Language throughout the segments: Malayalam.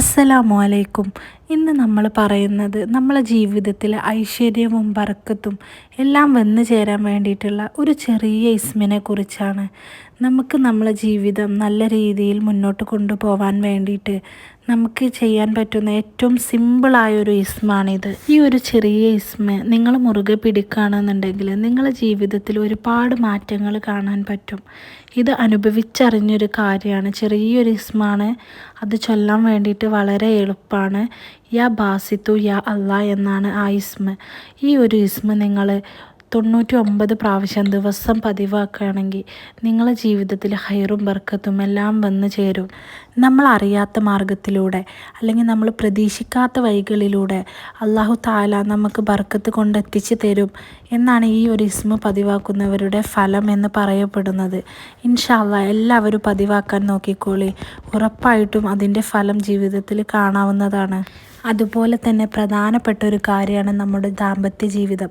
അസ്സലാമു അലൈക്കും. ഇന്ന് നമ്മൾ പറയുന്നത് നമ്മളെ ജീവിതത്തിൽ ഐശ്വര്യവും ബർക്കത്തും എല്ലാം വന്നു ചേരാൻ വേണ്ടിയിട്ടുള്ള ഒരു ചെറിയ ഇസ്മിനെ കുറിച്ചാണ്. നമുക്ക് നമ്മളെ ജീവിതം നല്ല രീതിയിൽ മുന്നോട്ട് കൊണ്ടുപോകാൻ വേണ്ടിയിട്ട് നമുക്ക് ചെയ്യാൻ പറ്റുന്ന ഏറ്റവും സിമ്പിളായൊരു ഇസ്മാണിത്. ഈ ഒരു ചെറിയ ഇസ്മ നിങ്ങൾ മുറുകെ പിടിക്കുകയാണെന്നുണ്ടെങ്കിൽ നിങ്ങളുടെ ജീവിതത്തിൽ ഒരുപാട് മാറ്റങ്ങൾ കാണാൻ പറ്റും. ഇത് അനുഭവിച്ചറിഞ്ഞൊരു കാര്യമാണ്. ചെറിയൊരു ഇസ്മാണ് അത് ചൊല്ലാൻ വേണ്ടിയിട്ട് വളരെ എളുപ്പമാണ്. യാ ബാസിത്തു യാ അള്ളാ എന്നാണ് ആ ഇസ്മ. ഈ ഒരു ഇസ്മ നിങ്ങൾ തൊണ്ണൂറ്റി ഒമ്പത് പ്രാവശ്യം ദിവസം പതിവാക്കുകയാണെങ്കിൽ നിങ്ങളെ ജീവിതത്തിൽ ഹൈറും ബർക്കത്തും എല്ലാം വന്നു ചേരും. നമ്മൾ അറിയാത്ത മാർഗത്തിലൂടെ അല്ലെങ്കിൽ നമ്മൾ പ്രതീക്ഷിക്കാത്ത വഴികളിലൂടെ അള്ളാഹു താല നമുക്ക് ബർക്കത്ത് കൊണ്ടെത്തിച്ചു തരും എന്നാണ് ഈ ഒരു ഇസ്മ പതിവാക്കുന്നവരുടെ ഫലം എന്ന് പറയപ്പെടുന്നത്. ഇൻഷാല്ല എല്ലാവരും പതിവാക്കാൻ നോക്കിക്കോളി. ഉറപ്പായിട്ടും അതിന്റെ ഫലം ജീവിതത്തിൽ കാണാവുന്നതാണ്. അതുപോലെ തന്നെ പ്രധാനപ്പെട്ട ഒരു കാര്യമാണ് നമ്മുടെ ദാമ്പത്യ ജീവിതം.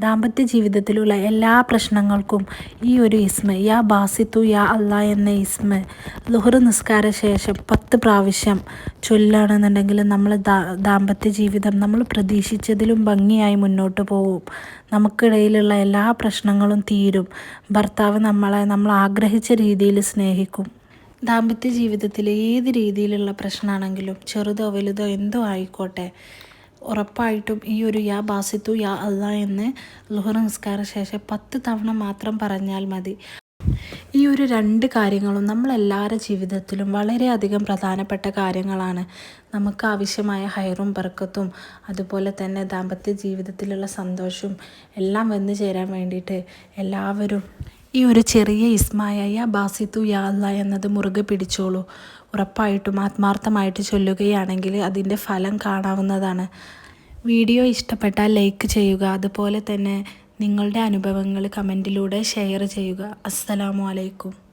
ദാമ്പത്യ ജീവിതത്തിലുള്ള എല്ലാ പ്രശ്നങ്ങൾക്കും ഈ ഒരു ഇസ്മ യാ ബാസിത്തു യാ അല്ല എന്ന ഇസ്മ ലുഹർ നിസ്കാര ശേഷം പത്ത് പ്രാവശ്യം ചൊല്ലുകയാണെന്നുണ്ടെങ്കിൽ നമ്മൾ ദാമ്പത്യ ജീവിതം നമ്മൾ പ്രതീക്ഷിച്ചതിലും ഭംഗിയായി മുന്നോട്ട് പോകും. നമുക്കിടയിലുള്ള എല്ലാ പ്രശ്നങ്ങളും തീരും. ഭർത്താവ് നമ്മളെ നമ്മൾ ആഗ്രഹിച്ച രീതിയിൽ സ്നേഹിക്കും. ദാമ്പത്യ ജീവിതത്തിൽ ഏത് രീതിയിലുള്ള പ്രശ്നമാണെങ്കിലും ചെറുതോ വലുതോ എന്തോ ആയിക്കോട്ടെ ഉറപ്പായിട്ടും ഈ ഒരു യാ ബാസിത്തു യാ അല്ല എന്ന് ലുഹർ നിസ്കാര ശേഷം പത്ത് തവണ മാത്രം പറഞ്ഞാൽ മതി. ഈ ഒരു രണ്ട് കാര്യങ്ങളും നമ്മളെല്ലാവരുടെ ജീവിതത്തിലും വളരെയധികം പ്രധാനപ്പെട്ട കാര്യങ്ങളാണ്. നമുക്ക് ആവശ്യമായ ഹൈറും ബർക്കത്തും അതുപോലെ തന്നെ ദാമ്പത്യ ജീവിതത്തിലുള്ള സന്തോഷവും എല്ലാം വന്നു ചേരാൻ വേണ്ടിയിട്ട് എല്ലാവരും ഈ ഒരു ചെറിയ ഇസ്മായ യാ ബാസിത്തു യാല്ല എന്നത് മുറുകെ പിടിച്ചോളൂ. ഉറപ്പായിട്ടും ആത്മാർത്ഥമായിട്ട് ചൊല്ലുകയാണെങ്കിൽ അതിന്റെ ഫലം കാണാവുന്നതാണ്. വീഡിയോ ഇഷ്ടപ്പെട്ടാൽ ലൈക്ക് ചെയ്യുക. അതുപോലെ തന്നെ നിങ്ങളുടെ അനുഭവങ്ങൾ കമന്റിലൂടെ ഷെയർ ചെയ്യുക. അസ്സലാമു അലൈക്കും.